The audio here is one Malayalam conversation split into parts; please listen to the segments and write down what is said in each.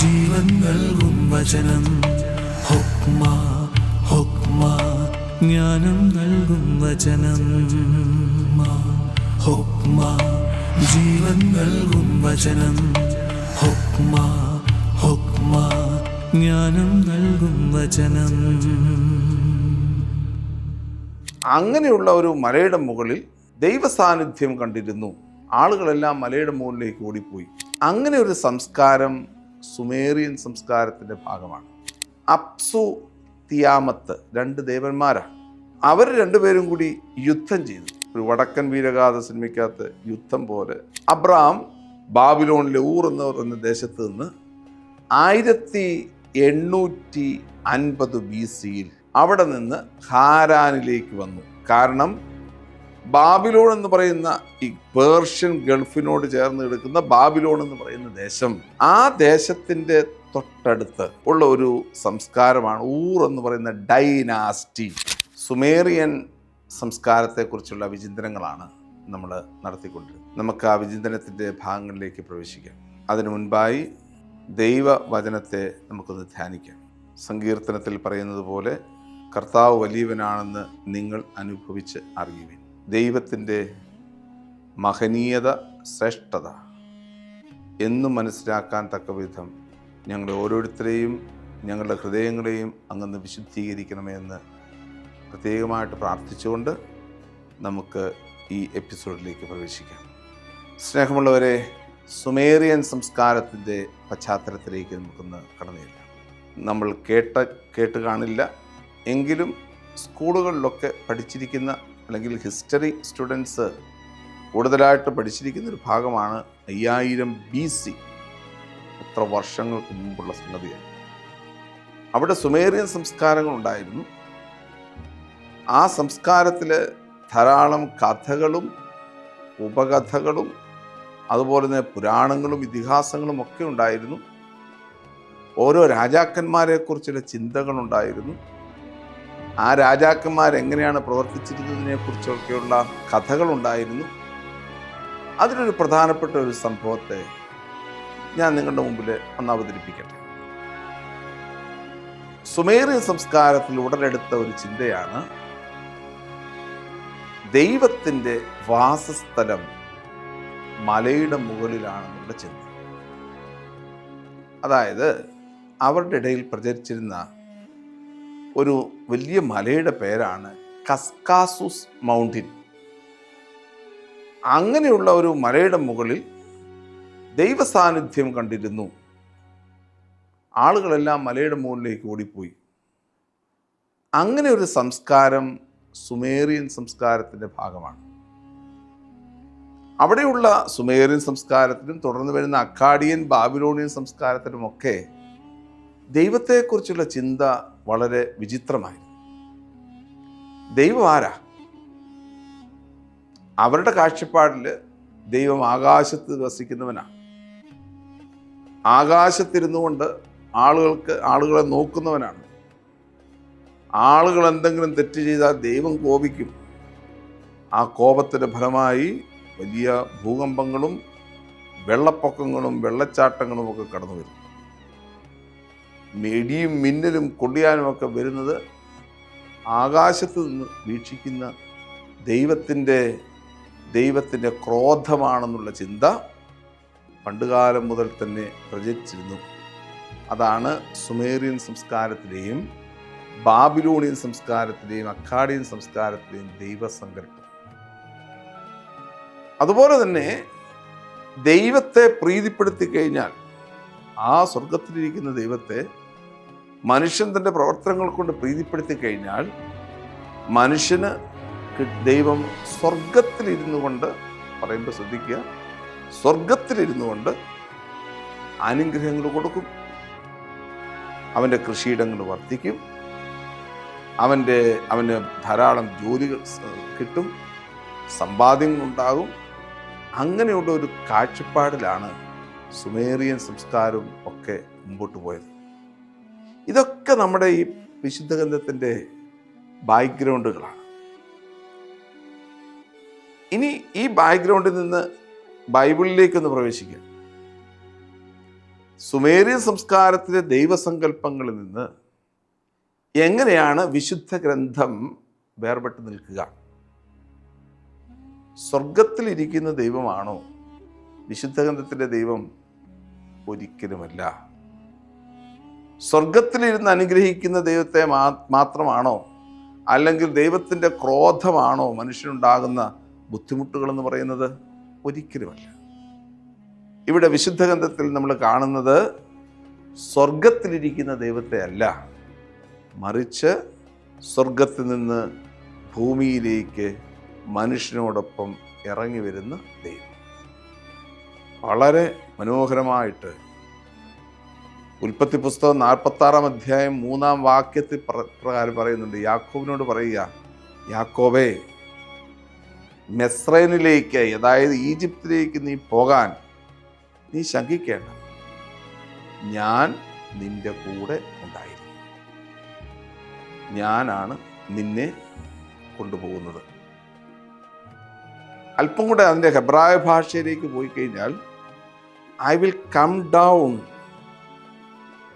ജീവൻ നൽകും വചനം ഹുക്മ ഹുക്മ ജ്ഞാനം നൽകും വചനം. ഹുക്മ ജീവൻ നൽകും വചനം ഹുക്മ ഹുക്മ ജ്ഞാനം നൽകും വചനം. അങ്ങനെയുള്ള ഒരു മലയുടെ മുകളിൽ ദൈവസാന്നിധ്യം കണ്ടിരുന്നു. ആളുകളെല്ലാം മലയുടെ മുകളിലേക്ക് ഓടിപ്പോയി. അങ്ങനെ ഒരു സംസ്കാരം സുമേറിയൻ സംസ്കാരത്തിന്റെ ഭാഗമാണ്. അപ്സു തിയാമത്ത് രണ്ട് ദേവന്മാരാണ്. അവർ രണ്ടുപേരും കൂടി യുദ്ധം ചെയ്തു. ഒരു വടക്കൻ വീരഗാഥ സിനിമയ്ക്കകത്ത് യുദ്ധം പോലെ. അബ്രഹാം ബാബിലോണിലെ ഊർ എന്ന് പറയുന്ന ദേശത്ത് നിന്ന് ആയിരത്തി എണ്ണൂറ്റി അൻപത് ബി സിയിൽ അവിടെ നിന്ന് ഹാരാനിലേക്ക് വന്നു. കാരണം ബാബിലോൺ എന്ന് പറയുന്ന ഈ പേർഷ്യൻ ഗൾഫിനോട് ചേർന്ന് കിടക്കുന്ന ബാബിലോൺ എന്ന് പറയുന്ന ദേശം ആ ദേശത്തിന്റെ തൊട്ടടുത്ത് ഉള്ള ഒരു സംസ്കാരമാണ് ഊർ എന്ന് പറയുന്ന ഡൈനാസ്റ്റി. സുമേറിയൻ സംസ്കാരത്തെക്കുറിച്ചുള്ള വിചിന്തനങ്ങളാണ് നമ്മൾ നടത്തിക്കൊണ്ടിരുന്നത് നമുക്ക് ആ വിചിന്തനത്തിന്റെ ഭാഗങ്ങളിലേക്ക് പ്രവേശിക്കാം. അതിനു മുൻപായി ദൈവവചനത്തെ നമുക്കൊന്ന് ധ്യാനിക്കാം. സങ്കീർത്തനത്തിൽ പറയുന്നത് പോലെ കർത്താവ് വലിയവനാണെന്ന് നിങ്ങൾ അനുഭവിച്ച് അറിയുവിൻ. ദൈവത്തിന്റെ മഹനീയത ശ്രേഷ്ഠത എന്നും മനസ്സിലാക്കാൻ തക്ക വിധം ഞങ്ങളുടെ ഓരോരുത്തരെയും ഞങ്ങളുടെ ഹൃദയങ്ങളെയും അങ്ങനെ വിശുദ്ധീകരിക്കണമെന്ന് പ്രത്യേകമായിട്ട് പ്രാർത്ഥിച്ചുകൊണ്ട് നമുക്ക് ഈ എപ്പിസോഡിലേക്ക് പ്രവേശിക്കാം. സ്നേഹമുള്ളവരെ സുമേറിയൻ സംസ്കാരത്തിന്റെ പശ്ചാത്തലത്തിലേക്ക് നമുക്കൊന്ന് കടന്നില്ല നമ്മൾ കേട്ട കേട്ട് കാണില്ല. എങ്കിലും സ്കൂളുകളിലൊക്കെ പഠിച്ചിരിക്കുന്ന അല്ലെങ്കിൽ ഹിസ്റ്ററി സ്റ്റുഡൻസ് കൂടുതലായിട്ട് പഠിച്ചിരിക്കുന്ന ഒരു ഭാഗമാണ് അയ്യായിരം ബി സി. എത്ര വർഷങ്ങൾക്ക് മുമ്പുള്ള സംഗതിയാണ് അവിടെ സുമേറിയൻ സംസ്കാരങ്ങൾ ഉണ്ടായിരുന്നു ആ സംസ്കാരത്തിൽ ധാരാളം കഥകളും ഉപകഥകളും അതുപോലെ തന്നെ പുരാണങ്ങളും ഇതിഹാസങ്ങളും ഒക്കെ ഉണ്ടായിരുന്നു. ഓരോ രാജാക്കന്മാരെക്കുറിച്ചുള്ള ചിന്തകളുണ്ടായിരുന്നു. ആ രാജാക്കന്മാർ എങ്ങനെയാണ് പ്രവർത്തിച്ചിരുന്നതിനെ കുറിച്ചൊക്കെയുള്ള കഥകളുണ്ടായിരുന്നു. അതിലൊരു പ്രധാനപ്പെട്ട ഒരു സംഭവത്തെ ഞാൻ നിങ്ങളുടെ മുമ്പിൽ ഒന്ന് അവതരിപ്പിക്കട്ടെ. സുമേറിയൻ സംസ്കാരത്തിൽ ഉടലെടുത്ത ഒരു ചിന്തയാണ് ദൈവത്തിന്റെ വാസസ്ഥലം മലയുടെ മുകളിലാണെന്നുള്ള ചിന്ത. അതായത് അവരുടെ ഇടയിൽ പ്രചരിച്ചിരുന്ന ഒരു വലിയ മലയുടെ പേരാണ് കസ്കാസുസ് മൗണ്ടിൻ. അങ്ങനെയുള്ള ഒരു മലയുടെ മുകളിൽ ദൈവ സാന്നിധ്യം കണ്ടിരുന്നു. ആളുകളെല്ലാം മലയുടെ മുകളിലേക്ക് ഓടിപ്പോയി. അങ്ങനെ ഒരു സംസ്കാരം സുമേറിയൻ സംസ്കാരത്തിന്റെ ഭാഗമാണ്. അവിടെയുള്ള സുമേറിയൻ സംസ്കാരത്തിലും തുടർന്ന് വരുന്ന അക്കാഡിയൻ ബാബിലോണിയൻ സംസ്കാരത്തിലുമൊക്കെ ദൈവത്തെക്കുറിച്ചുള്ള ചിന്ത വളരെ വിചിത്രമായിരുന്നു ദൈവം ആരാ? അവരുടെ കാഴ്ചപ്പാടിൽ ദൈവം ആകാശത്ത് വസിക്കുന്നവനാണ് ആകാശത്തിരുന്നു കൊണ്ട് ആളുകൾക്ക് ആളുകളെ നോക്കുന്നവനാണ്. ആളുകൾ എന്തെങ്കിലും തെറ്റ് ചെയ്താൽ ദൈവം കോപിക്കും. ആ കോപത്തിന്റെ ഫലമായി വലിയ ഭൂകമ്പങ്ങളും വെള്ളപ്പൊക്കങ്ങളും വെള്ളച്ചാട്ടങ്ങളും ഒക്കെ കടന്നു വരും മെടിയും മിന്നലും കൊടിയാനും ഒക്കെ വരുന്നത് ആകാശത്ത് നിന്ന് വീക്ഷിക്കുന്ന ദൈവത്തിന്റെ ദൈവത്തിന്റെ ക്രോധമാണെന്നുള്ള ചിന്ത പണ്ടുകാലം മുതൽ തന്നെ പ്രചരിച്ചിരുന്നു. അതാണ് സുമേറിയൻ സംസ്കാരത്തിലെയും ബാബിലോണിയൻ സംസ്കാരത്തിലെയും അക്കാഡിയൻ സംസ്കാരത്തിലെയും ദൈവസങ്കല്പം. അതുപോലെ തന്നെ ദൈവത്തെ പ്രീതിപ്പെടുത്തി കഴിഞ്ഞാൽ ആ സ്വർഗത്തിലിരിക്കുന്ന ദൈവത്തെ മനുഷ്യൻ തന്റെ പ്രവർത്തനങ്ങൾ കൊണ്ട് പ്രീതിപ്പെടുത്തി കഴിഞ്ഞാൽ മനുഷ്യന് ദൈവം സ്വർഗത്തിലിരുന്നു കൊണ്ട് പറയുമ്പോൾ ശ്രദ്ധിക്കുക. സ്വർഗത്തിലിരുന്നു കൊണ്ട് അനുഗ്രഹങ്ങൾ കൊടുക്കും. അവന്റെ കൃഷിയിടങ്ങൾ വർദ്ധിക്കും. അവന്റെ അവന് ധാരാളം ജോലികൾ കിട്ടും. സമ്പാദ്യങ്ങൾ ഉണ്ടാകും. അങ്ങനെയുള്ള ഒരു കാഴ്ചപ്പാടിലാണ് സുമേറിയൻ സംസ്കാരവും ഒക്കെ മുമ്പോട്ട് പോയത്. ഇതൊക്കെ നമ്മുടെ ഈ വിശുദ്ധ ഗ്രന്ഥത്തിന്റെ ബാക്ക്ഗ്രൗണ്ടുകളാണ്. ഇനി ഈ ബാക്ക്ഗ്രൗണ്ടിൽ നിന്ന് ബൈബിളിലേക്കൊന്ന് പ്രവേശിക്കുക സുമേറിയ സംസ്കാരത്തിലെ ദൈവസങ്കല്പങ്ങളിൽ നിന്ന് എങ്ങനെയാണ് വിശുദ്ധ ഗ്രന്ഥം വേർപെട്ട് നിൽക്കുക? സ്വർഗത്തിലിരിക്കുന്ന ദൈവമാണോ വിശുദ്ധ ഗ്രന്ഥത്തിന്റെ ദൈവം? ഒരിക്കലുമല്ല. സ്വർഗത്തിലിരുന്ന് അനുഗ്രഹിക്കുന്ന ദൈവത്തെ മാത്രമാണോ? അല്ലെങ്കിൽ ദൈവത്തിന്റെ ക്രോധമാണോ മനുഷ്യനുണ്ടാകുന്ന ബുദ്ധിമുട്ടുകളെന്ന് പറയുന്നത്? ഒരിക്കലുമല്ല. ഇവിടെ വിശുദ്ധ ഗ്രന്ഥത്തിൽ നമ്മൾ കാണുന്നത് സ്വർഗത്തിലിരിക്കുന്ന ദൈവത്തെ അല്ല. മറിച്ച് സ്വർഗത്തിൽ നിന്ന് ഭൂമിയിലേക്ക് മനുഷ്യനോടൊപ്പം ഇറങ്ങി വരുന്ന ദൈവം. വളരെ മനോഹരമായിട്ട് ഉൽപ്പത്തി പുസ്തകം നാൽപ്പത്താറാം അധ്യായം മൂന്നാം വാക്യത്തിൽ പ്രകാരം പറയുന്നുണ്ട്. യാക്കോബിനോട് പറയുക യാക്കോബേ മെസ്രൈനിലേക്ക് അതായത് ഈജിപ്തിലേക്ക് നീ പോകാൻ നീ ശങ്കിക്കേണ്ട. ഞാൻ നിന്റെ കൂടെ ഉണ്ടായിരുന്നു ഞാനാണ് നിന്നെ കൊണ്ടുപോകുന്നത്. അല്പം കൂടെ അതിന്റെ ഹെബ്രായ ഭാഷയിലേക്ക് പോയി കഴിഞ്ഞാൽ ഐ വിൽ കം ഡൗൺ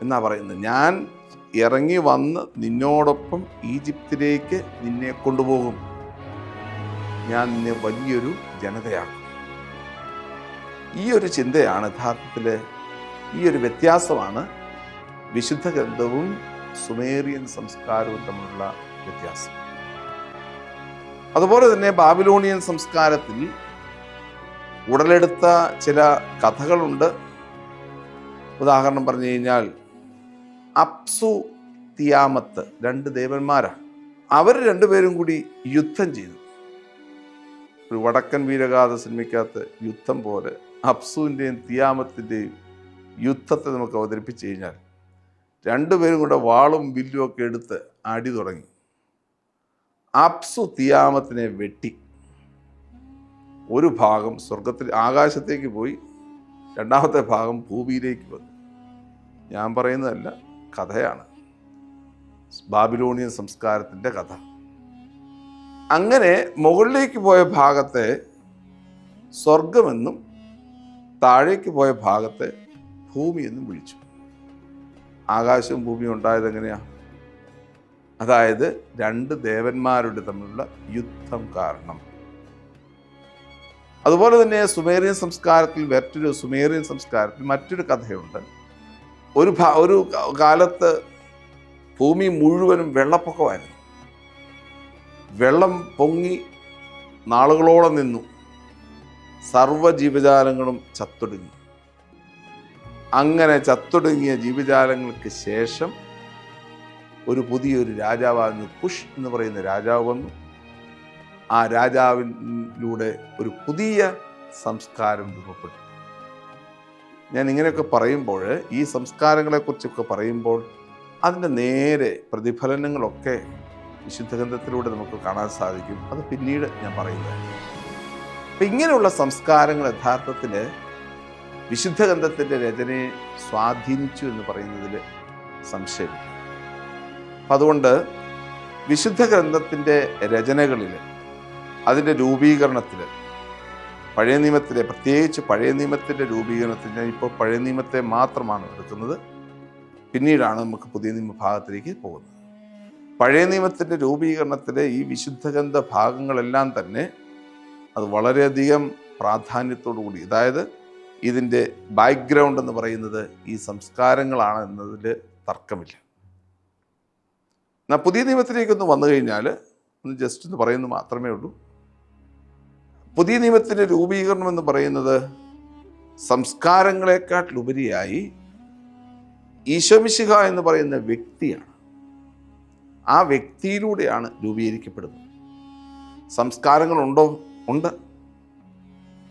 എന്നാ പറയുന്നത്? ഞാൻ ഇറങ്ങി വന്ന് നിന്നോടൊപ്പം ഈജിപ്തിലേക്ക് നിന്നെ കൊണ്ടുപോകും. ഞാൻ നിന്നെ വലിയൊരു ജനതയാക്കും. ഈ ഒരു ചിന്തയാണ് യഥാർത്ഥത്തിൽ ഈ ഒരു വ്യത്യാസമാണ് വിശുദ്ധ ഗ്രന്ഥവും സുമേറിയൻ സംസ്കാരവും തമ്മിലുള്ള വ്യത്യാസം. അതുപോലെ തന്നെ ബാബിലോണിയൻ സംസ്കാരത്തിൽ ഉടലെടുത്ത ചില കഥകളുണ്ട്. ഉദാഹരണം പറഞ്ഞു കഴിഞ്ഞാൽ അപ്സു തിയാമത്ത് രണ്ട് ദേവന്മാരാണ്. അവർ രണ്ടുപേരും കൂടി യുദ്ധം ചെയ്തു. ഒരു വടക്കൻ വീരഗാഥ സിനിമയ്ക്കകത്ത് യുദ്ധം പോലെ അപ്സുവിന്റെയും തിയാമത്തിന്റെയും യുദ്ധത്തെ നമുക്ക് അവതരിപ്പിച്ച് കഴിഞ്ഞാൽ രണ്ടുപേരും കൂടെ വാളും വില്ലും ഒക്കെ എടുത്ത് അടി തുടങ്ങി. അപ്സു തിയാമത്തിനെ വെട്ടി. ഒരു ഭാഗം സ്വർഗത്തിൽ ആകാശത്തേക്ക് പോയി രണ്ടാമത്തെ ഭാഗം ഭൂമിയിലേക്ക് വന്നു. ഞാൻ പറയുന്നതല്ല കഥയാണ്. ബാബിലോണിയൻ സംസ്കാരത്തിന്റെ കഥ. അങ്ങനെ മുകളിലേക്ക് പോയ ഭാഗത്തെ സ്വർഗമെന്നും താഴേക്ക് പോയ ഭാഗത്തെ ഭൂമി എന്നും വിളിച്ചു. ആകാശവും ഭൂമിയും ഉണ്ടായത് എങ്ങനെയാ? അതായത് രണ്ട് ദേവന്മാരുടെ തമ്മിലുള്ള യുദ്ധം കാരണം. അതുപോലെ തന്നെ സുമേറിയൻ സംസ്കാരത്തിൽ മറ്റൊരു സുമേറിയൻ സംസ്കാരത്തിൽ മറ്റൊരു കഥയുണ്ട്. ഒരു ഒരു കാലത്ത് ഭൂമി മുഴുവനും വെള്ളപ്പൊക്കമായിരുന്നു. വെള്ളം പൊങ്ങി നാളുകളോളം നിന്നു. സർവ ജീവജാലങ്ങളും ചത്തൊടുങ്ങി. അങ്ങനെ ചത്തൊടുങ്ങിയ ജീവജാലങ്ങൾക്ക് ശേഷം ഒരു പുതിയൊരു രാജാവായിരുന്നു കുഷ് എന്ന് പറയുന്ന രാജാവ് വന്നു. ആ രാജാവിലൂടെ ഒരു പുതിയ സംസ്കാരം രൂപപ്പെട്ടു. ഞാൻ ഇങ്ങനെയൊക്കെ പറയുമ്പോൾ ഈ സംസ്കാരങ്ങളെക്കുറിച്ചൊക്കെ പറയുമ്പോൾ അതിന്റെ നേരെ പ്രതിഫലനങ്ങളൊക്കെ വിശുദ്ധ ഗ്രന്ഥത്തിലൂടെ നമുക്ക് കാണാൻ സാധിക്കും. അത് പിന്നീട് ഞാൻ പറയുന്നത്. അപ്പം ഇങ്ങനെയുള്ള സംസ്കാരങ്ങൾ യഥാർത്ഥത്തിൽ വിശുദ്ധ ഗ്രന്ഥത്തിന്റെ രചനയെ സ്വാധീനിച്ചു എന്ന് പറയുന്നതിൽ സംശയം. അപ്പം അതുകൊണ്ട് വിശുദ്ധ ഗ്രന്ഥത്തിന്റെ രചനകളിൽ അതിന്റെ രൂപീകരണത്തിൽ പഴയ നിയമത്തിലെ പ്രത്യേകിച്ച് പഴയ നിയമത്തിന്റെ രൂപീകരണത്തിൽ ഞാൻ ഇപ്പോൾ പഴയ നിയമത്തെ മാത്രമാണ് എടുക്കുന്നത്. പിന്നീടാണ് നമുക്ക് പുതിയ നിയമ ഭാഗത്തിലേക്ക് പോകുന്നത്. പഴയ നിയമത്തിന്റെ രൂപീകരണത്തിലെ ഈ വിശുദ്ധഗന്ധ ഭാഗങ്ങളെല്ലാം തന്നെ അത് വളരെയധികം പ്രാധാന്യത്തോടു കൂടി അതായത് ഇതിന്റെ ബാക്ക്ഗ്രൗണ്ട് എന്ന് പറയുന്നത് ഈ സംസ്കാരങ്ങളാണ് എന്നതിൽ തർക്കമില്ല. എന്നാൽ പുതിയ നിയമത്തിലേക്കൊന്ന് വന്നു കഴിഞ്ഞാൽ ഒന്ന് ജസ്റ്റ് ഒന്ന് പറയുന്നത് മാത്രമേ ഉള്ളൂ. പുതിയ നിയമത്തിന്റെ രൂപീകരണം എന്ന് പറയുന്നത് സംസ്കാരങ്ങളെക്കാട്ടിലുപരിയായി ഈശോമിശിഹ എന്ന് പറയുന്ന വ്യക്തിയാണ്. ആ വ്യക്തിയിലൂടെയാണ് രൂപീകരിക്കപ്പെടുന്നത്. സംസ്കാരങ്ങളുണ്ടോ? ഉണ്ട്.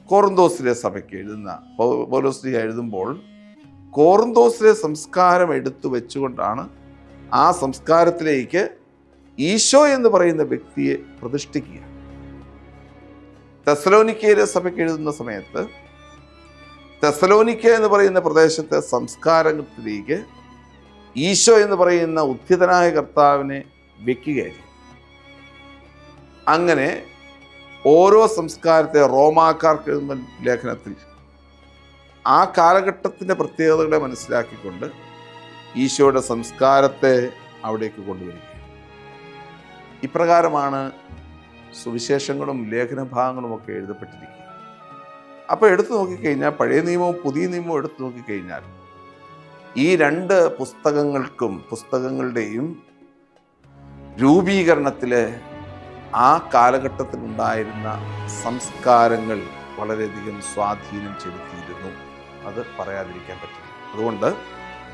കോറന്തോസിലെ സഭയ്ക്ക് എഴുതുന്ന പൗലോസ്ലിഹ എഴുതുമ്പോൾ കോറന്തോസിലെ സംസ്കാരം എടുത്തു വെച്ചുകൊണ്ടാണ് ആ സംസ്കാരത്തിലേക്ക് ഈശോ എന്ന് പറയുന്ന വ്യക്തിയെ പ്രതിഷ്ഠിക്കുക. തെസലോനിക്കയിലെ സഭയ്ക്ക് എഴുതുന്ന സമയത്ത് തെസലോനിക്ക എന്ന് പറയുന്ന പ്രദേശത്തെ സംസ്കാരത്തിലേക്ക് ഈശോ എന്ന് പറയുന്ന ഉദ്ധിതനായ കർത്താവിനെ വെക്കുകയായിരുന്നു. അങ്ങനെ ഓരോ സംസ്കാരത്തെ റോമാക്കാർക്ക് എഴുതുന്ന ലേഖനത്തിൽ ആ കാലഘട്ടത്തിന്റെ പ്രത്യേകതകളെ മനസ്സിലാക്കിക്കൊണ്ട് ഈശോയുടെ സംസ്കാരത്തെ അവിടേക്ക് കൊണ്ടുവരിക ഇപ്രകാരമാണ് സുവിശേഷങ്ങളും ലേഖന ഭാഗങ്ങളും ഒക്കെ എഴുതപ്പെട്ടിരിക്കുക അപ്പോൾ എടുത്തു നോക്കിക്കഴിഞ്ഞാൽ പഴയ നിയമവും പുതിയ നിയമവും എടുത്തു നോക്കിക്കഴിഞ്ഞാൽ ഈ രണ്ട് പുസ്തകങ്ങൾക്കും പുസ്തകങ്ങളുടെയും രൂപീകരണത്തിൽ ആ കാലഘട്ടത്തിലുണ്ടായിരുന്ന സംസ്കാരങ്ങൾ വളരെയധികം സ്വാധീനം ചെലുത്തിയിരുന്നു. അത് പറയാതിരിക്കാൻ പറ്റില്ല. അതുകൊണ്ട്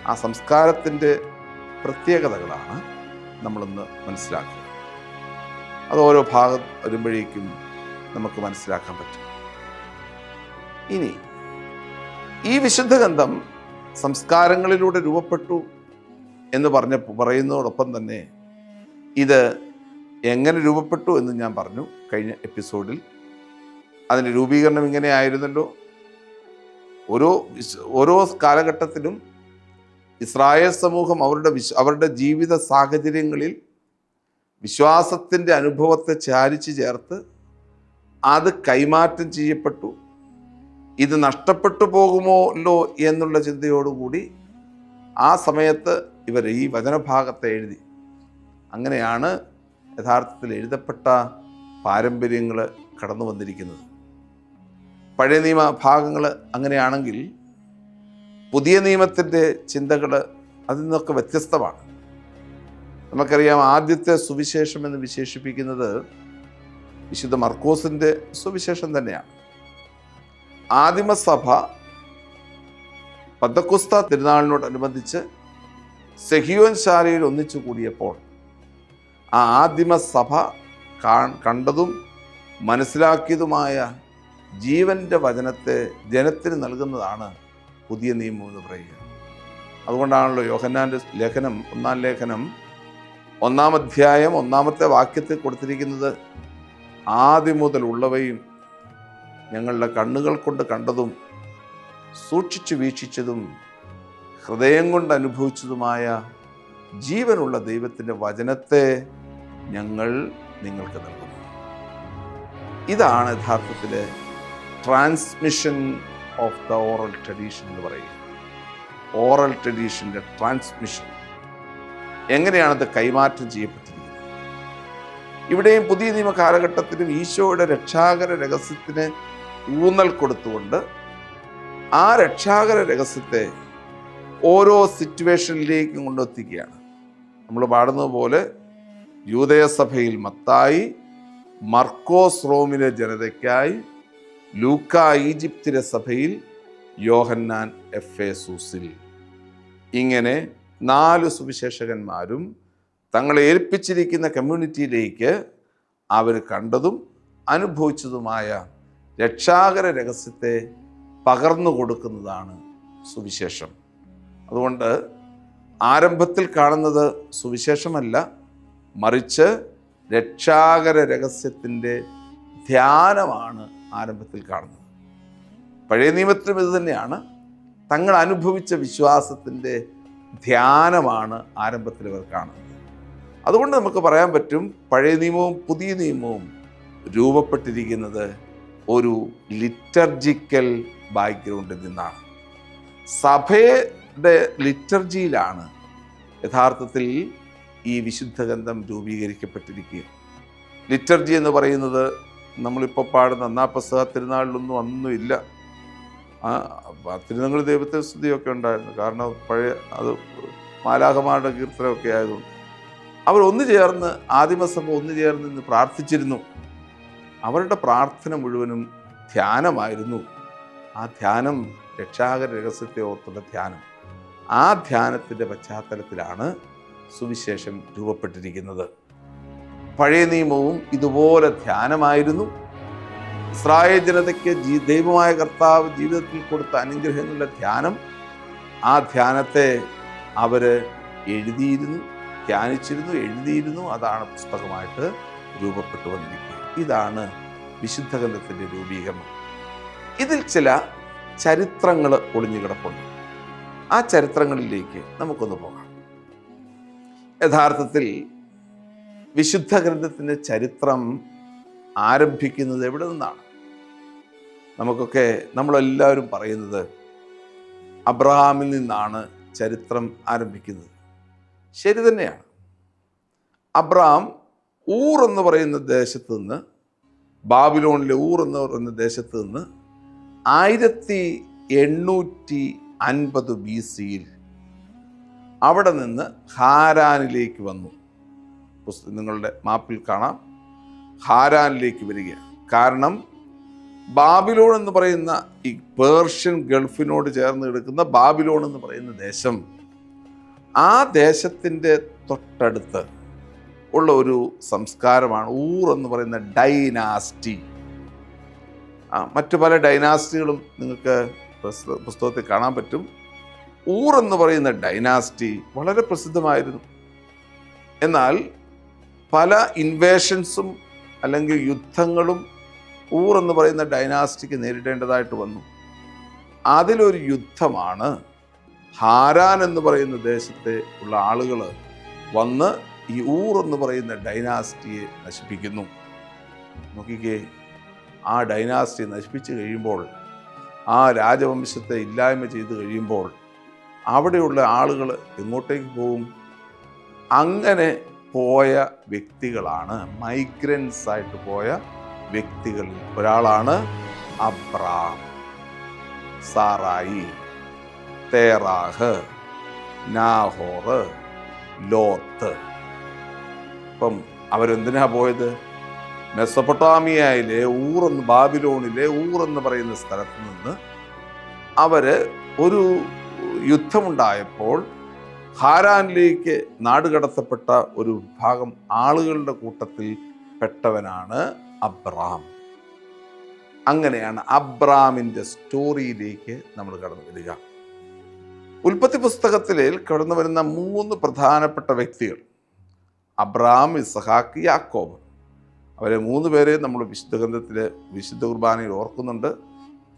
ആ സംസ്കാരത്തിന്റെ പ്രത്യേകതകളാണ് നമ്മളിന്ന് മനസ്സിലാക്കുക. അത് ഓരോ ഭാഗം വരുമ്പോഴേക്കും നമുക്ക് മനസ്സിലാക്കാൻ പറ്റും. ഇനി ഈ വിശുദ്ധ ഗന്ധം സംസ്കാരങ്ങളിലൂടെ രൂപപ്പെട്ടു എന്ന് പറഞ്ഞ പറയുന്നതോടൊപ്പം തന്നെ ഇത് എങ്ങനെ രൂപപ്പെട്ടു എന്ന് ഞാൻ പറഞ്ഞു കഴിഞ്ഞ എപ്പിസോഡിൽ. അതിന്റെ രൂപീകരണം ഇങ്ങനെ ആയിരുന്നല്ലോ. ഓരോ ഓരോ കാലഘട്ടത്തിലും ഇസ്രായേൽ സമൂഹം അവരുടെ അവരുടെ ജീവിത സാഹചര്യങ്ങളിൽ വിശ്വാസത്തിന്റെ അനുഭവത്തെ ചാരിച്ചു ചേർത്ത് അത് കൈമാറ്റം ചെയ്യപ്പെട്ടു. ഇത് നഷ്ടപ്പെട്ടു പോകുമോല്ലോ എന്നുള്ള ചിന്തയോടുകൂടി ആ സമയത്ത് ഇവർ ഈ വചനഭാഗത്തെ എഴുതി. അങ്ങനെയാണ് യഥാർത്ഥത്തിൽ എഴുതപ്പെട്ട പാരമ്പര്യങ്ങൾ കടന്നു വന്നിരിക്കുന്നത്. പഴയ നിയമ ഭാഗങ്ങൾ അങ്ങനെയാണെങ്കിൽ പുതിയ നിയമത്തിന്റെ ചിന്തകൾ അതിൽ നിന്നൊക്കെ വ്യത്യസ്തമാണ്. നമുക്കറിയാം ആദ്യത്തെ സുവിശേഷം എന്ന് വിശേഷിപ്പിക്കുന്നത് വിശുദ്ധ മർക്കോസിന്റെ സുവിശേഷം തന്നെയാണ്. ആദിമസഭ പന്തക്കുസ്ത തിരുനാളിനോടനുബന്ധിച്ച് സെഹിയോൻ ശാലയിൽ ഒന്നിച്ചു കൂടിയപ്പോൾ ആ ആദിമസഭ കാ- കണ്ടതും മനസ്സിലാക്കിയതുമായ ജീവന്റെ വചനത്തെ ജനത്തിന് നൽകുന്നതാണ് പുതിയ നിയമം എന്ന് പറയുക. അതുകൊണ്ടാണല്ലോ യോഹന്നാന്റെ ലേഖനം ഒന്നാം ലേഖനം ഒന്നാം അധ്യായം ഒന്നാമത്തെ വാക്യത്തിൽ കൊടുത്തിരിക്കുന്നത് ആദ്യം മുതൽ ഉള്ളവയും ഞങ്ങളുടെ കണ്ണുകൾ കൊണ്ട് കണ്ടതും സൂക്ഷിച്ചു വീക്ഷിച്ചതും ഹൃദയം കൊണ്ട് അനുഭവിച്ചതുമായ ജീവനുള്ള ദൈവത്തിന്റെ വചനത്തെ ഞങ്ങൾ നിങ്ങൾക്ക് നൽകുന്നു. ഇതാണ് യഥാർത്ഥത്തിൽ transmission of the oral tradition എന്ന് പറയുക ഓറൽ ട്രഡീഷന്റെ ട്രാൻസ്മിഷൻ എങ്ങനെയാണത് കൈമാറ്റം ചെയ്യപ്പെട്ടിരിക്കുന്നത്? ഇവിടെയും പുതിയ നിയമ കാലഘട്ടത്തിലും ഈശോയുടെ രക്ഷാകര രഹസ്യത്തിന് ഊന്നൽ കൊടുത്തുകൊണ്ട് ആ രക്ഷാകര രഹസ്യത്തെ ഓരോ സിറ്റുവേഷനിലേക്കും കൊണ്ടെത്തിക്കുകയാണ്. നമ്മൾ പാടുന്നത് പോലെ യൂതയസഭയിൽ മത്തായി മർക്കോസ് റോമിലെ ജനതയ്ക്കായി ലൂക്ക ഈജിപ്തിലെ സഭയിൽ യോഹന്നാൻ എഫ് എ സൂസിൽ ഇങ്ങനെ നാല് സുവിശേഷകന്മാരും തങ്ങളെ ഏൽപ്പിച്ചിരിക്കുന്ന കമ്മ്യൂണിറ്റിയിലേക്ക് അവർ കണ്ടതും അനുഭവിച്ചതുമായ രക്ഷാകര രഹസ്യത്തെ പകർന്നു കൊടുക്കുന്നതാണ് സുവിശേഷം. അതുകൊണ്ട് ആരംഭത്തിൽ കാണുന്നത് സുവിശേഷമല്ല മറിച്ച് രക്ഷാകര രഹസ്യത്തിന്റെ ധ്യാനമാണ് ആരംഭത്തിൽ കാണുന്നത്. പഴയ നിയമത്തിലും ഇത് തന്നെയാണ്. തങ്ങൾ അനുഭവിച്ച വിശ്വാസത്തിന്റെ ധ്യാനമാണ് ആരംഭത്തിൽ ഇവർ കാണുന്നത്. അതുകൊണ്ട് നമുക്ക് പറയാൻ പറ്റും പഴയ നിയമവും പുതിയ നിയമവും രൂപപ്പെട്ടിരിക്കുന്നത് ഒരു ലിറ്റർജിക്കൽ ബാക്ക്ഗ്രൗണ്ടിൽ നിന്നാണ്. സഭയുടെ ലിറ്റർജിയിലാണ് യഥാർത്ഥത്തിൽ ഈ വിശുദ്ധ ഗന്ധം രൂപീകരിക്കപ്പെട്ടിരിക്കുക. ലിറ്റർജി എന്ന് പറയുന്നത് നമ്മളിപ്പോൾ പാടുന്ന അന്നാ പ്രസവ തിരുനാളിലൊന്നും അന്നും ഇല്ല. ആ തിരുനങ്ങൾ ദൈവത്തെ സ്തുതിയൊക്കെ ഉണ്ടായിരുന്നു. കാരണം പഴയ അത് മാലാഹമാരുടെ കീർത്തനമൊക്കെ ആയതുകൊണ്ട്. അവർ ഒന്നു ചേർന്ന് ആദിമസഭ ഒന്നു ചേർന്ന് ഇന്ന് പ്രാർത്ഥിച്ചിരുന്നു. അവരുടെ പ്രാർത്ഥന മുഴുവനും ധ്യാനമായിരുന്നു. ആ ധ്യാനം രക്ഷാകര രഹസ്യത്തെ ഓർത്തുള്ള ധ്യാനം. ആ ധ്യാനത്തിന്റെ പശ്ചാത്തലത്തിലാണ് സുവിശേഷം രൂപപ്പെട്ടിരിക്കുന്നത്. പഴയ നിയമവും ഇതുപോലെ ധ്യാനമായിരുന്നു. ഇസ്രായേൽ ജനതയ്ക്ക് ജീ ദൈവമായ കർത്താവ് ജീവിതത്തിൽ കൊടുത്ത അനുഗ്രഹങ്ങളുടെ ധ്യാനം ആ ധ്യാനത്തെ അവർ എഴുതിയിരുന്നു ധ്യാനിച്ചിരുന്നു എഴുതിയിരുന്നു. അതാണ് പുസ്തകമായിട്ട് രൂപപ്പെട്ടു വന്നിരിക്കുക ഇതാണ് വിശുദ്ധ ഗ്രന്ഥത്തിന്റെ രൂപീകരണം. ഇതിൽ ചില ചരിത്രങ്ങൾ ഒളിഞ്ഞു കിടപ്പുണ്ട്. ആ ചരിത്രങ്ങളിലേക്ക് നമുക്കൊന്ന് പോകാം. യഥാർത്ഥത്തിൽ വിശുദ്ധ ഗ്രന്ഥത്തിന്റെ ചരിത്രം ആരംഭിക്കുന്നത് എവിടെ നിന്നാണ്? നമുക്കൊക്കെ നമ്മളെല്ലാവരും പറയുന്നത് അബ്രഹാമിൽ നിന്നാണ് ചരിത്രം ആരംഭിക്കുന്നത്. ശരി തന്നെയാണ്. അബ്രഹാം ഊർ എന്ന് പറയുന്ന ദേശത്ത് നിന്ന് ബാബിലോണിലെ ഊർ എന്ന് പറയുന്ന ദേശത്ത് നിന്ന് ആയിരത്തി എണ്ണൂറ്റി അൻപത് ബി സിയിൽ അവിടെ നിന്ന് ഹാരാനിലേക്ക് വന്നു. പുസ്തകം നിങ്ങളുടെ മാപ്പിൽ കാണാം. ഹാരാനിലേക്ക് വരിക കാരണം ബാബിലോൺ എന്ന് പറയുന്ന ഈ പേർഷ്യൻ ഗൾഫിനോട് ചേർന്ന് കിടക്കുന്ന ബാബിലോൺ എന്ന് പറയുന്ന ദേശം ആ ദേശത്തിന്റെ തൊട്ടടുത്ത് ഉള്ള ഒരു സംസ്കാരമാണ് ഊർ എന്ന് പറയുന്ന ഡൈനാസ്റ്റി. ആ മറ്റു പല ഡൈനാസ്റ്റികളും നിങ്ങൾക്ക് പുസ്തകത്തിൽ കാണാൻ പറ്റും. ഊർ എന്ന് പറയുന്ന ഡൈനാസ്റ്റി വളരെ പ്രസിദ്ധമായിരുന്നു. എന്നാൽ പല ഇൻവേഷൻസും അല്ലെങ്കിൽ യുദ്ധങ്ങളും ഊർ എന്ന് പറയുന്ന ഡൈനാസ്റ്റിക്ക് നേരിടേണ്ടതായിട്ട് വന്നു. അതിലൊരു യുദ്ധമാണ് ഹാരാൻ എന്ന് പറയുന്ന ദേശത്തെ ഉള്ള ആളുകൾ വന്ന് ഈ ഊർ എന്ന് പറയുന്ന ഡൈനാസ്റ്റിയെ നശിപ്പിക്കുന്നു. നോക്കിക്കേ ആ ഡൈനാസ്റ്റി നശിപ്പിച്ച് കഴിയുമ്പോൾ ആ രാജവംശത്തെ ഇല്ലായ്മ ചെയ്ത് കഴിയുമ്പോൾ അവിടെയുള്ള ആളുകൾ എങ്ങോട്ടേക്ക് പോകും? അങ്ങനെ പോയ വ്യക്തികളാണ് മൈഗ്രൻസ് ആയിട്ട് പോയ വ്യക്തികളിൽ ഒരാളാണ് അബ്രാം സാറായി തേറാഹ് നാഹോറ് ലോത്ത്. ഇപ്പം അവരെന്തിനാ പോയത്? മെസ്സപ്പൊട്ടാമിയയിലെ ഊറെന്ന് ബാബിലോണിലെ ഊർ എന്ന് പറയുന്ന സ്ഥലത്ത് നിന്ന് അവർ ഒരു യുദ്ധമുണ്ടായപ്പോൾ ഹാരാനിലേക്ക് നാടുകടത്തപ്പെട്ട ഒരു വിഭാഗം ആളുകളുടെ കൂട്ടത്തിൽ പെട്ടവനാണ് അബ്രാം. അങ്ങനെയാണ് അബ്രാമിന്റെ സ്റ്റോറിയിലേക്ക് നമ്മൾ കടന്നു വരിക. ഉൽപ്പത്തി പുസ്തകത്തിൽ കടന്നു വരുന്ന മൂന്ന് പ്രധാനപ്പെട്ട വ്യക്തികൾ. അബ്രാം ഇസഹാക്ക് യാക്കോബ്. അവരെ മൂന്ന് പേരെ നമ്മൾ വിശുദ്ധ ഗ്രന്ഥത്തിൽ വിശുദ്ധ കുർബാനയിൽ ഓർക്കുന്നുണ്ട്.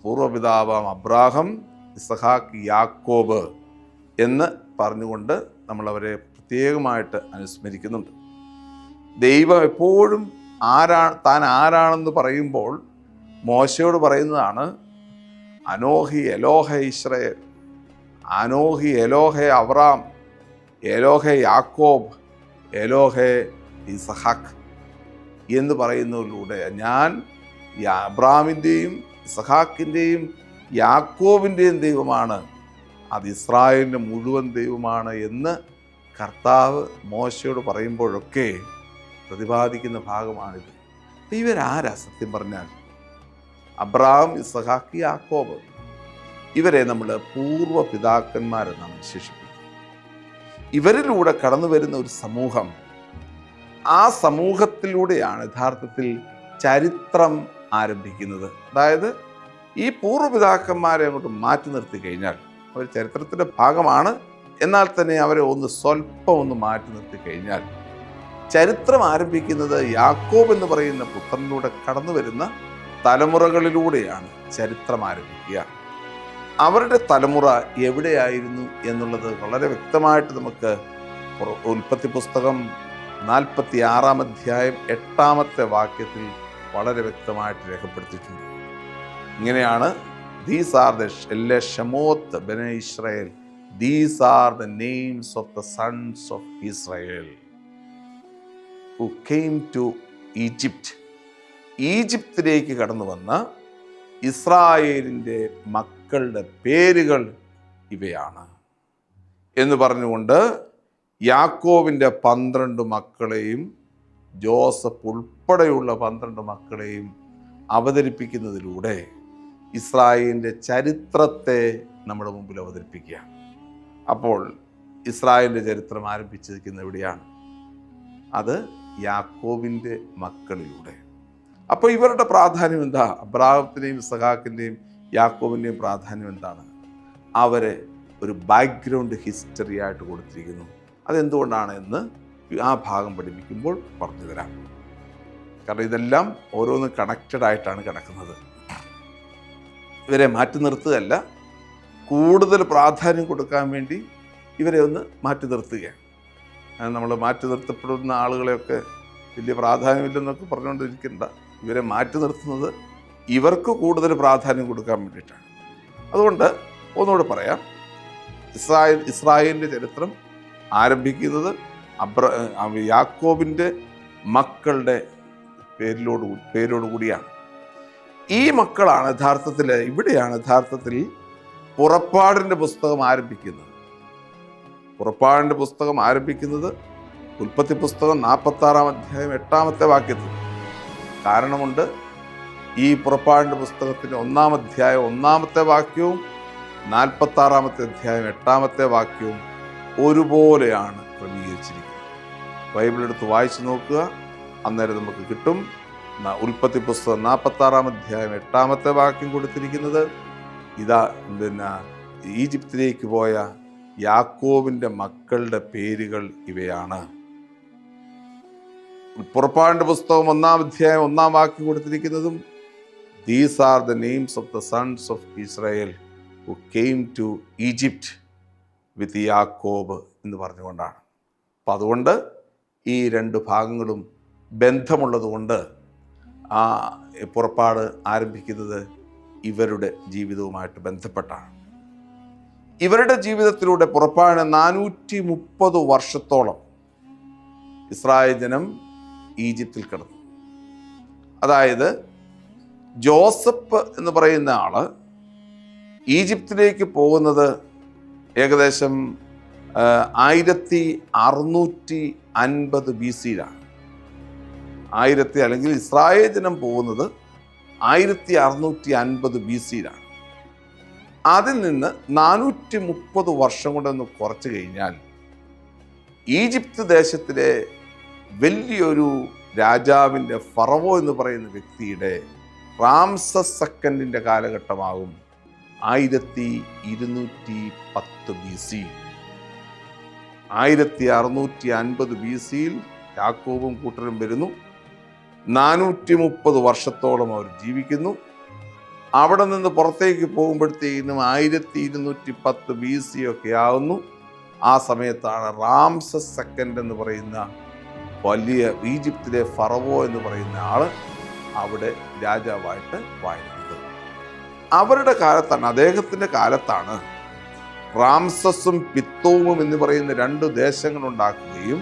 പൂർവപിതാവാം അബ്രാഹം ഇസഹാക്ക് യാക്കോബ് എന്ന് പറഞ്ഞുകൊണ്ട് നമ്മളവരെ പ്രത്യേകമായിട്ട് അനുസ്മരിക്കുന്നുണ്ട്. ദൈവം എപ്പോഴും ആരാ താൻ ആരാണെന്ന് പറയുമ്പോൾ മോശയോട് പറയുന്നതാണ് അനോഹി എലോഹ ഇസ്രയേൽ അനോഹി എലോഹെ അവറാം എലോഹെ യാക്കോബ് എലോഹെ ഇസഹാഖ് എന്ന് പറയുന്നതിലൂടെ ഞാൻ അബ്രാമിന്റെയും ഇസഹാക്കിന്റെയും യാക്കോബിന്റെയും ദൈവമാണ് അത് ഇസ്രായേലിന്റെ മുഴുവൻ ദൈവമാണ് എന്ന് കർത്താവ് മോശയോട് പറയുമ്പോഴൊക്കെ പ്രതിപാദിക്കുന്ന ഭാഗമാണിത്. അപ്പം ഇവരാരാ സത്യം പറഞ്ഞാൽ? അബ്രഹാം ഇസഹാക്ക് യാക്കോബ്. ഇവരെ നമ്മൾ പൂർവ പിതാക്കന്മാരെന്നാണ് വിശേഷിപ്പിക്കുന്നത് ഇവരിലൂടെ കടന്നു വരുന്ന ഒരു സമൂഹം ആ സമൂഹത്തിലൂടെയാണ് യഥാർത്ഥത്തിൽ ചരിത്രം ആരംഭിക്കുന്നത്. അതായത് ഈ പൂർവപിതാക്കന്മാരെ അങ്ങോട്ട് മാറ്റി നിർത്തി കഴിഞ്ഞാൽ അവർ ചരിത്രത്തിന്റെ ഭാഗമാണ്. എന്നാൽ തന്നെ അവരെ ഒന്ന് സ്വല്പം ഒന്ന് മാറ്റി നിർത്തി കഴിഞ്ഞാൽ ചരിത്രം ആരംഭിക്കുന്നത് യാക്കോബ് എന്ന് പറയുന്ന പുത്രനിലൂടെ കടന്നു വരുന്ന തലമുറകളിലൂടെയാണ് ചരിത്രം ആരംഭിക്കുക. അവരുടെ തലമുറ എവിടെയായിരുന്നു എന്നുള്ളത് വളരെ വ്യക്തമായിട്ട് നമുക്ക് ഉൽപ്പത്തി പുസ്തകം നാൽപ്പത്തി ആറാം അധ്യായം എട്ടാമത്തെ വാക്യത്തിൽ വളരെ വ്യക്തമായിട്ട് രേഖപ്പെടുത്തിയിട്ടുണ്ട്. ഇങ്ങനെയാണ് ദീസ് ആർ ദ എല്ലെ ഷമോത്ത് ബെന Israel. These are the names of the sons of Israel who came to Egypt ഈജിപ്തിലേക്ക് കടന്നു വന്ന ഇസ്രായേലിന്റെ മക്കളുടെ പേരുകൾ ഇവയാണ്. എന്ന് പറഞ്ഞുകൊണ്ട് യാക്കോവിന്റെ പന്ത്രണ്ട് മക്കളെയും ജോസഫ് ഉൾപ്പെടെയുള്ള പന്ത്രണ്ട് മക്കളെയും അവതരിപ്പിക്കുന്നതിലൂടെ ഇസ്രായേലിന്റെ ചരിത്രത്തെ നമ്മുടെ മുമ്പിൽ അവതരിപ്പിക്കുകയാണ്. അപ്പോൾ ഇസ്രായേലിന്റെ ചരിത്രം ആരംഭിച്ചിരിക്കുന്ന എവിടെയാണ്? അത് യാക്കോവിന്റെ മക്കളിലൂടെ. അപ്പോൾ ഇവരുടെ പ്രാധാന്യം എന്താ? അബ്രാഹത്തിന്റെയും സഹാക്കിന്റെയും യാക്കോവിന്റെയും പ്രാധാന്യം എന്താണ്? അവരെ ഒരു ബാക്ക്ഗ്രൗണ്ട് ഹിസ്റ്ററി ആയിട്ട് കൊടുത്തിരിക്കുന്നു. അതെന്തുകൊണ്ടാണ് എന്ന് ആ ഭാഗം പഠിപ്പിക്കുമ്പോൾ പറഞ്ഞു തരാം കാരണം ഇതെല്ലാം ഓരോന്ന് കണക്റ്റഡ് ആയിട്ടാണ് കിടക്കുന്നത്. ഇവരെ മാറ്റി നിർത്തുകയല്ല കൂടുതൽ പ്രാധാന്യം കൊടുക്കാൻ വേണ്ടി ഇവരെ ഒന്ന് മാറ്റി നിർത്തുകയാണ്. നമ്മൾ മാറ്റി നിർത്തപ്പെടുന്ന ആളുകളെയൊക്കെ വലിയ പ്രാധാന്യമില്ലെന്നൊക്കെ പറഞ്ഞുകൊണ്ടിരിക്കേണ്ട ഇവരെ മാറ്റി നിർത്തുന്നത് ഇവർക്ക് കൂടുതൽ പ്രാധാന്യം കൊടുക്കാൻ വേണ്ടിയിട്ടാണ്. അതുകൊണ്ട് ഒന്നുകൂടെ പറയാം. ഇസ്രായേൽ ഇസ്രായേലിന്റെ ചരിത്രം ആരംഭിക്കുന്നത് അബ്ര യാക്കോബിന്റെ മക്കളുടെ പേരിലോട് പേരോട് കൂടിയാണ്. ഈ മക്കളാണ് യഥാർത്ഥത്തിൽ ഇവിടെയാണ് യഥാർത്ഥത്തിൽ പുറപ്പാടിന്റെ പുസ്തകം ആരംഭിക്കുന്നത്. പുറപ്പാടിന്റെ പുസ്തകം ആരംഭിക്കുന്നത് ഉൽപ്പത്തി പുസ്തകം നാൽപ്പത്താറാം അധ്യായം എട്ടാമത്തെ വാക്യത്തിൽ. കാരണമുണ്ട് ഈ പുറപ്പാടിന്റെ പുസ്തകത്തിന്റെ ഒന്നാം അധ്യായം ഒന്നാമത്തെ വാക്യവും നാൽപ്പത്താറാമത്തെ അധ്യായം എട്ടാമത്തെ വാക്യവും ഒരുപോലെയാണ് ക്രമീകരിച്ചിരിക്കുന്നത്. ബൈബിൾ എടുത്ത് വായിച്ചു നോക്കുക. അന്നേരം നമുക്ക് കിട്ടും. ഉൽപ്പത്തി പുസ്തകം നാൽപ്പത്താറാം അധ്യായം എട്ടാമത്തെ വാക്യം കൊടുത്തിരിക്കുന്നത്. ഇതാ പിന്നെ ഈജിപ്തിലേക്ക് പോയ യാക്കോവിന്റെ മക്കളുടെ പേരുകൾ ഇവയാണ്. പുറപ്പാടിന്റെ പുസ്തകം ഒന്നാം അധ്യായം ഒന്നാം വാക്യം കൊടുത്തിരിക്കുന്നതും these are the names of the sons of Israel who came to Egypt with യാക്കോബ് എന്ന് പറഞ്ഞുകൊണ്ടാണ്. അപ്പം അതുകൊണ്ട് ഈ രണ്ട് ഭാഗങ്ങളും ബന്ധമുള്ളതുകൊണ്ട് ആ പുറപ്പാട് ആരംഭിക്കുന്നത് ഇവരുടെ ജീവിതവുമായിട്ട് ബന്ധപ്പെട്ടാണ്. ഇവരുടെ ജീവിതത്തിലൂടെ പുറപ്പാണ് നാനൂറ്റി മുപ്പത് വർഷത്തോളം ഇസ്രായേൽ ജനം ഈജിപ്തിൽ കിടന്നു. അതായത് ജോസഫ് എന്ന് പറയുന്ന ആൾ ഈജിപ്തിലേക്ക് പോകുന്നത് ഏകദേശം ആയിരത്തി അറുന്നൂറ്റി അൻപത് ബി സിയിലാണ് ആയിരത്തി അല്ലെങ്കിൽ ഇസ്രായേൽ ജനം പോകുന്നത് ആയിരത്തി അറുന്നൂറ്റി അൻപത് ബി സിയിലാണ് അതിൽ നിന്ന് നാനൂറ്റി മുപ്പത് വർഷം കൊണ്ടൊന്ന് കുറച്ച് കഴിഞ്ഞാൽ ഈജിപ്ത് ദേശത്തിലെ വലിയൊരു രാജാവിന്റെ ഫറവോ എന്ന് പറയുന്ന വ്യക്തിയുടെ റാംസസ് സെക്കൻഡിന്റെ കാലഘട്ടമാകും ആയിരത്തി ഇരുന്നൂറ്റി പത്ത് ബി സി. ആയിരത്തി അറുന്നൂറ്റി അൻപത് ബി സിയിൽ യാക്കോബും കൂട്ടരും വരുന്നു. നാനൂറ്റി മുപ്പത് വർഷത്തോളം അവർ ജീവിക്കുന്നു. അവിടെ നിന്ന് പുറത്തേക്ക് പോകുമ്പോഴത്തേക്കും ആയിരത്തി ഇരുന്നൂറ്റി പത്ത് ബി സി ഒക്കെ ആവുന്നു. ആ സമയത്താണ് റാംസസ് സെക്കൻഡ് എന്ന് പറയുന്ന വലിയ ഈജിപ്തിലെ ഫറവോ എന്ന് പറയുന്ന ആൾ അവിടെ രാജാവായിട്ട് വാഴുന്നത്. അവരുടെ കാലത്താണ് അദ്ദേഹത്തിന്റെ കാലത്താണ് റാംസസും പിത്തോവും എന്ന് പറയുന്ന രണ്ട് ദേശങ്ങൾ ഉണ്ടാക്കുകയും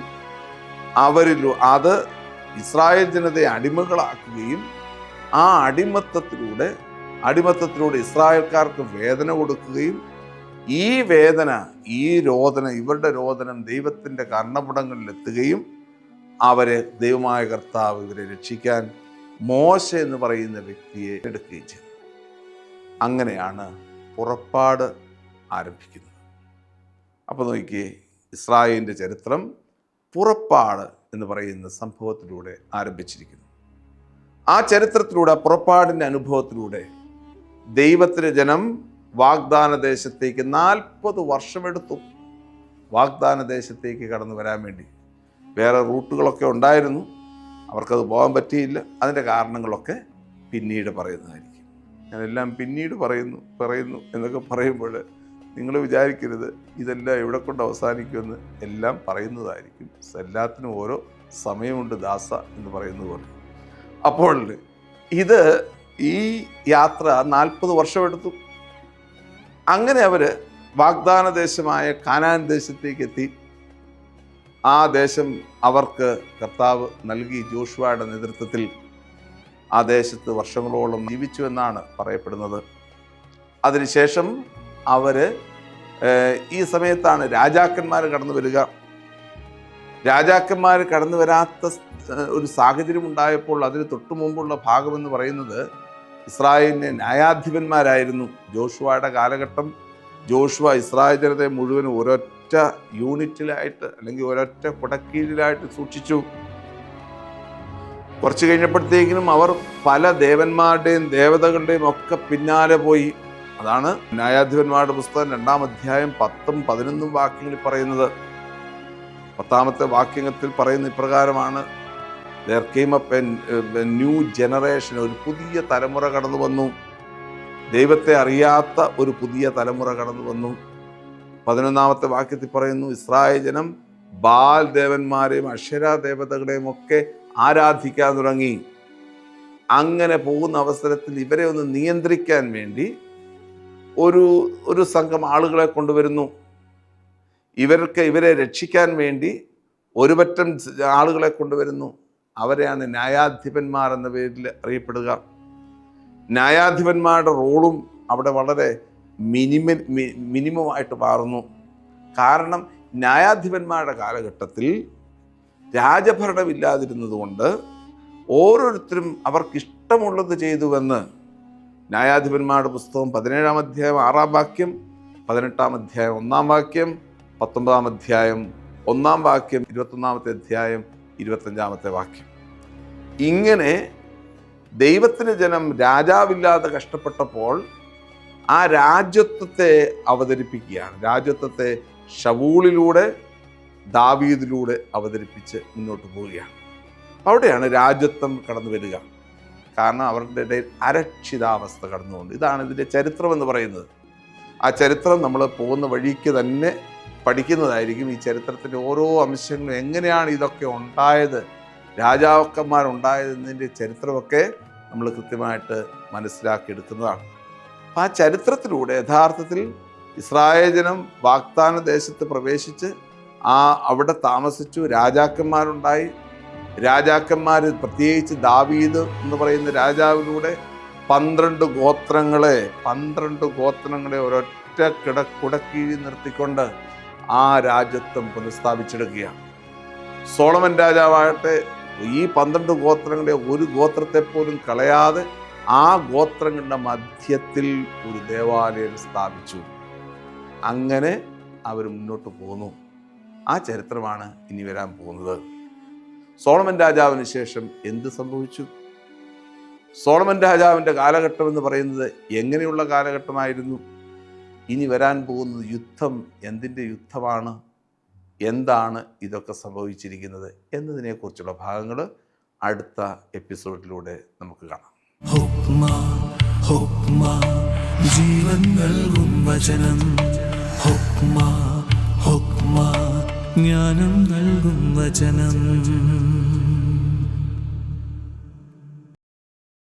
അവരിൽ അത് ഇസ്രായേൽ ജനതയെ അടിമകളാക്കുകയും ആ അടിമത്തത്തിലൂടെ അടിമത്തത്തിലൂടെ ഇസ്രായേൽക്കാർക്ക് വേദന കൊടുക്കുകയും ഈ വേദന ഈ രോദന ഇവരുടെ രോദനം ദൈവത്തിന്റെ കർണപുടങ്ങളിൽ എത്തുകയും അവരെ ദൈവമായ കർത്താവ് ഇവരെ രക്ഷിക്കാൻ മോശ എന്ന് പറയുന്ന വ്യക്തിയെ എടുക്കുകയും ചെയ്തു. അങ്ങനെയാണ് പുറപ്പാട് ആരംഭിക്കുന്നത്. അപ്പോൾ നോക്കിയേ ഇസ്രായേലിന്റെ ചരിത്രം പുറപ്പാട് എന്ന് പറയുന്ന സംഭവത്തിലൂടെ ആരംഭിച്ചിരിക്കുന്നു. ആ ചരിത്രത്തിലൂടെ പുറപ്പാടിന്റെ അനുഭവത്തിലൂടെ ദൈവത്തിന്റെ ജനം വാഗ്ദാന ദേശത്തേക്ക് നാൽപ്പത് വർഷമെടുത്തു. വാഗ്ദാന ദേശത്തേക്ക് കടന്നു വരാൻ വേണ്ടി. വേറെ റൂട്ടുകളൊക്കെ ഉണ്ടായിരുന്നു. അവർക്കത് പോകാൻ പറ്റിയില്ല. അതിന്റെ കാരണങ്ങളൊക്കെ പിന്നീട് പറയുന്നതായിരിക്കും. ഞാനെല്ലാം പിന്നീട് പറയുന്നു പറയുന്നു എന്നൊക്കെ പറയുമ്പോൾ നിങ്ങൾ വിചാരിക്കരുത്. ഇതെല്ലാം എവിടെ കൊണ്ട് അവസാനിക്കുമെന്ന് എല്ലാം പറയുന്നതായിരിക്കും. എല്ലാത്തിനും ഓരോ സമയമുണ്ട് ദാസ എന്ന് പറയുന്നത് പോലെ. അപ്പോൾ ഇത് ഈ യാത്ര നാൽപ്പത് വർഷമെടുത്തു. അങ്ങനെ അവർ വാഗ്ദാന ദേശമായ കാനാൻ ദേശത്തേക്ക് എത്തി ആ ദേശം അവർക്ക് കർത്താവ് നൽകി ജോഷുവയുടെ നേതൃത്വത്തിൽ ആ ദേശത്ത് വർഷങ്ങളോളം ജീവിച്ചു എന്നാണ് പറയപ്പെടുന്നത്. അതിനുശേഷം അവർ ഈ സമയത്താണ് രാജാക്കന്മാർ കടന്നു വരിക. രാജാക്കന്മാർ കടന്നു വരാത്ത ഒരു സാഹചര്യം ഉണ്ടായപ്പോൾ അതിന് തൊട്ടു മുമ്പുള്ള ഭാഗമെന്ന് പറയുന്നത് ഇസ്രായേലിനെ ന്യായാധിപന്മാരായിരുന്നു. ജോഷുവയുടെ കാലഘട്ടം ജോഷുവ ഇസ്രായേൽ ജനതയെ മുഴുവൻ ഒരൊറ്റ യൂണിറ്റിലായിട്ട് അല്ലെങ്കിൽ ഒരൊറ്റ കുടക്കീഴിലായിട്ട് സൂക്ഷിച്ചു. കുറച്ച് കഴിഞ്ഞപ്പോഴത്തേക്കിനും അവർ പല ദേവന്മാരുടെയും ദേവതകളുടെയും ഒക്കെ പിന്നാലെ പോയി. അതാണ് ന്യായാധിപന്മാരുടെ പുസ്തകം രണ്ടാം അധ്യായം പത്തും പതിനൊന്നും വാക്യങ്ങളിൽ പറയുന്നത്. പത്താമത്തെ വാക്യത്തിൽ പറയുന്ന ഇപ്രകാരമാണ് there came up a new generation ഒരു പുതിയ തലമുറ കടന്നു വന്നു. ദൈവത്തെ അറിയാത്ത ഒരു പുതിയ തലമുറ കടന്നു വന്നു. പതിനൊന്നാമത്തെ വാക്യത്തിൽ പറയുന്നു ഇസ്രായേൽ ജനം ബാൽ ദേവന്മാരെയും അക്ഷര ദേവതകളെയും ഒക്കെ ആരാധിക്കാൻ തുടങ്ങി. അങ്ങനെ പോകുന്ന അവസരത്തിൽ ഇവരെ ഒന്ന് നിയന്ത്രിക്കാൻ വേണ്ടി ഒരു ഒരു സംഘം ആളുകളെ കൊണ്ടുവരുന്നു. ഇവർക്ക് ഇവരെ രക്ഷിക്കാൻ വേണ്ടി ഒരുപറ്റം ആളുകളെ കൊണ്ടുവരുന്നു. അവരെയാണ് ന്യായാധിപന്മാർ എന്ന പേരിൽ അറിയപ്പെടുക. ന്യായാധിപന്മാരുടെ റോളും അവിടെ വളരെ മിനിമ മി- മിനിമമായിട്ട് മാറുന്നു. കാരണം ന്യായാധിപന്മാരുടെ കാലഘട്ടത്തിൽ രാജഭരണമില്ലാതിരുന്നതുകൊണ്ട് ഓരോരുത്തരും അവർക്കിഷ്ടമുള്ളത് ചെയ്തുവെന്ന് ന്യായാധിപന്മാരുടെ പുസ്തകം പതിനേഴാം അധ്യായം ആറാം വാക്യം പതിനെട്ടാം അധ്യായം ഒന്നാം വാക്യം പത്തൊമ്പതാം അധ്യായം ഒന്നാം വാക്യം ഇരുപത്തൊന്നാമത്തെ അധ്യായം ഇരുപത്തഞ്ചാമത്തെ വാക്യം. ഇങ്ങനെ ദൈവത്തിന് ജനം രാജാവില്ലാതെ കഷ്ടപ്പെട്ടപ്പോൾ ആ രാജ്യത്വത്തെ അവതരിപ്പിക്കുകയാണ്. രാജ്യത്വത്തെ ഷവൂളിലൂടെ ദാവീദിലൂടെ അവതരിപ്പിച്ച് മുന്നോട്ട് പോവുകയാണ്. അവിടെയാണ് രാജ്യത്വം കടന്നു വരിക. കാരണം അവരുടെ ഇടയിൽ അരക്ഷിതാവസ്ഥ കടന്നുകൊണ്ട്. ഇതാണ് ഇതിന്റെ ചരിത്രം എന്ന് പറയുന്നത്. ആ ചരിത്രം നമ്മൾ പോകുന്ന വഴിക്ക് തന്നെ പഠിക്കുന്നതായിരിക്കും ഈ ചരിത്രത്തിന്റെ ഓരോ അംശങ്ങളും എങ്ങനെയാണ് ഇതൊക്കെ ഉണ്ടായത് രാജാക്കന്മാരുണ്ടായതെന്നതിന്റെ ചരിത്രമൊക്കെ നമ്മൾ കൃത്യമായിട്ട് മനസ്സിലാക്കിയെടുക്കുന്നതാണ്. അപ്പം ആ ചരിത്രത്തിലൂടെ യഥാർത്ഥത്തിൽ ഇസ്രായേൽ ജനം വാഗ്ദാന ദേശത്ത് പ്രവേശിച്ച് ആ അവിടെ താമസിച്ചു രാജാക്കന്മാരുണ്ടായി. രാജാക്കന്മാർ പ്രത്യേകിച്ച് ദാവീദ് എന്ന് പറയുന്ന രാജാവിലൂടെ പന്ത്രണ്ട് ഗോത്രങ്ങളെ പന്ത്രണ്ട് ഗോത്രങ്ങളെ ഒരൊറ്റ കിട കുടക്കീഴി നിർത്തിക്കൊണ്ട് ആ രാജ്യത്വം പുനഃസ്ഥാപിച്ചെടുക്കുകയാണ്. സോളമൻ രാജാവാകട്ടെ ഈ പന്ത്രണ്ട് ഗോത്രങ്ങളുടെ ഒരു ഗോത്രത്തെ പോലും കളയാതെ ആ ഗോത്രങ്ങളുടെ മധ്യത്തിൽ ഒരു ദേവാലയം സ്ഥാപിച്ചു. അങ്ങനെ അവർ മുന്നോട്ട് പോന്നു. ആ ചരിത്രമാണ് ഇനി വരാൻ പോകുന്നത്. സോളമൻ രാജാവിന് ശേഷം എന്ത് സംഭവിച്ചു? സോളമൻ രാജാവിന്റെ കാലഘട്ടം എന്ന് പറയുന്നത് എങ്ങനെയുള്ള കാലഘട്ടമായിരുന്നു? ഇനി വരാൻ പോകുന്നത് യുദ്ധം എന്തിന്റെ യുദ്ധമാണ്? എന്താണ് ഇതൊക്കെ സംഭവിച്ചിരിക്കുന്നത് എന്നതിനെക്കുറിച്ചുള്ള ഭാഗങ്ങൾ അടുത്ത എപ്പിസോഡിലൂടെ നമുക്ക് കാണാം. ജീവൻ നൽകും വചനം. ഹുക്മ ഹുക്മ ജ്ഞാനം നൽകും വചനം.